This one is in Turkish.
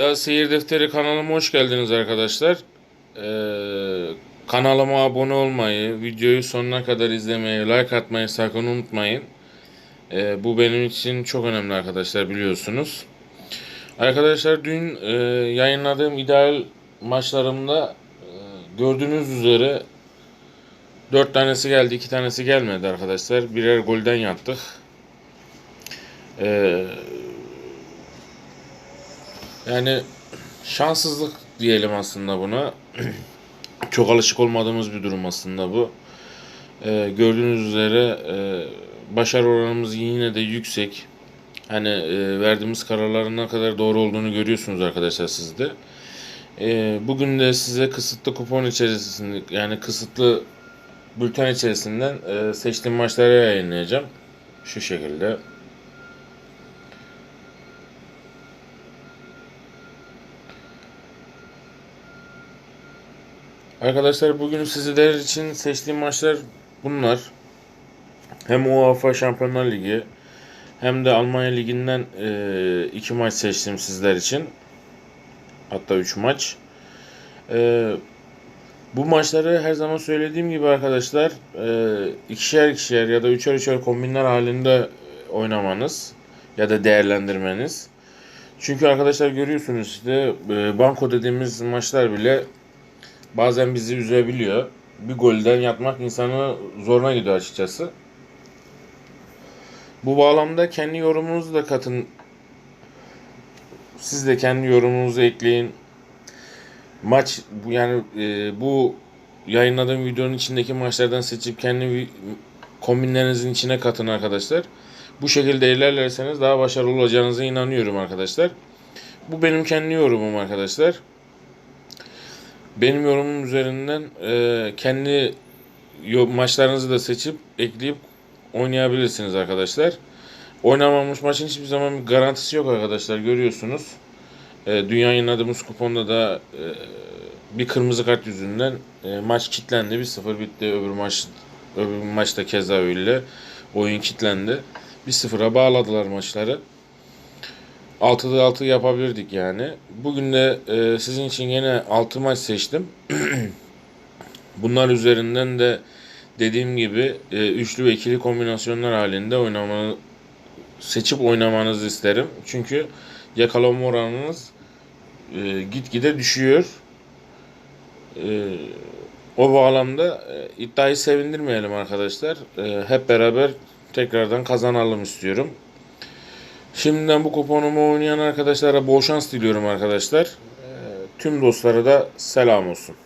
Daha Seyir Defteri kanalıma hoş geldiniz arkadaşlar. Ee, kanalıma abone olmayı, videoyu sonuna kadar izlemeyi, like atmayı sakın unutmayın. Ee, bu benim için çok önemli arkadaşlar biliyorsunuz. Arkadaşlar dün e, yayınladığım ideal maçlarımda e, gördüğünüz üzere 4 tanesi geldi, 2 tanesi gelmedi arkadaşlar. Birer golden yattık. Ee, yani şanssızlık diyelim aslında buna. Çok alışık olmadığımız bir durum aslında bu. Ee, gördüğünüz üzere e, başarı oranımız yine de yüksek. Hani e, verdiğimiz kararların ne kadar doğru olduğunu görüyorsunuz arkadaşlar siz de. Ee, bugün de size kısıtlı kupon içerisinde yani kısıtlı bülten içerisinden e, seçtiğim maçları yayınlayacağım. Şu şekilde. Arkadaşlar bugün sizler için seçtiğim maçlar bunlar. Hem UEFA Şampiyonlar Ligi hem de Almanya Ligi'nden e, iki maç seçtim sizler için. Hatta üç maç. E, bu maçları her zaman söylediğim gibi arkadaşlar e, ikişer ikişer ya da üçer üçer kombinler halinde oynamanız ya da değerlendirmeniz. Çünkü arkadaşlar görüyorsunuz işte e, banko dediğimiz maçlar bile bazen bizi üzebiliyor. Bir golden yatmak insanı zoruna gidiyor açıkçası. Bu bağlamda kendi yorumunuzu da katın. Siz de kendi yorumunuzu ekleyin. Maç yani e, bu yayınladığım videonun içindeki maçlardan seçip kendi kombinlerinizin içine katın arkadaşlar. Bu şekilde ilerlerseniz daha başarılı olacağınıza inanıyorum arkadaşlar. Bu benim kendi yorumum arkadaşlar. Benim yorumum üzerinden e, kendi maçlarınızı da seçip ekleyip oynayabilirsiniz arkadaşlar. Oynamamış maçın hiçbir zaman bir garantisi yok arkadaşlar görüyorsunuz. E, dünya yayınladığımız kuponda da e, bir kırmızı kart yüzünden e, maç kilitlendi. 1-0 bitti. Öbür maç öbür maçta keza öyle. Oyun kilitlendi. 1-0'a bağladılar maçları. 6'da 6 yapabilirdik yani. Bugün de e, sizin için yine 6 maç seçtim. Bunlar üzerinden de dediğim gibi e, üçlü ve ikili kombinasyonlar halinde oynamanı seçip oynamanızı isterim. Çünkü yakalama oranınız e, gitgide düşüyor. E, o bağlamda e, iddiayı sevindirmeyelim arkadaşlar. E, hep beraber tekrardan kazanalım istiyorum. Şimdiden bu kuponumu oynayan arkadaşlara bol şans diliyorum arkadaşlar. Ee, Tüm dostlara da selam olsun.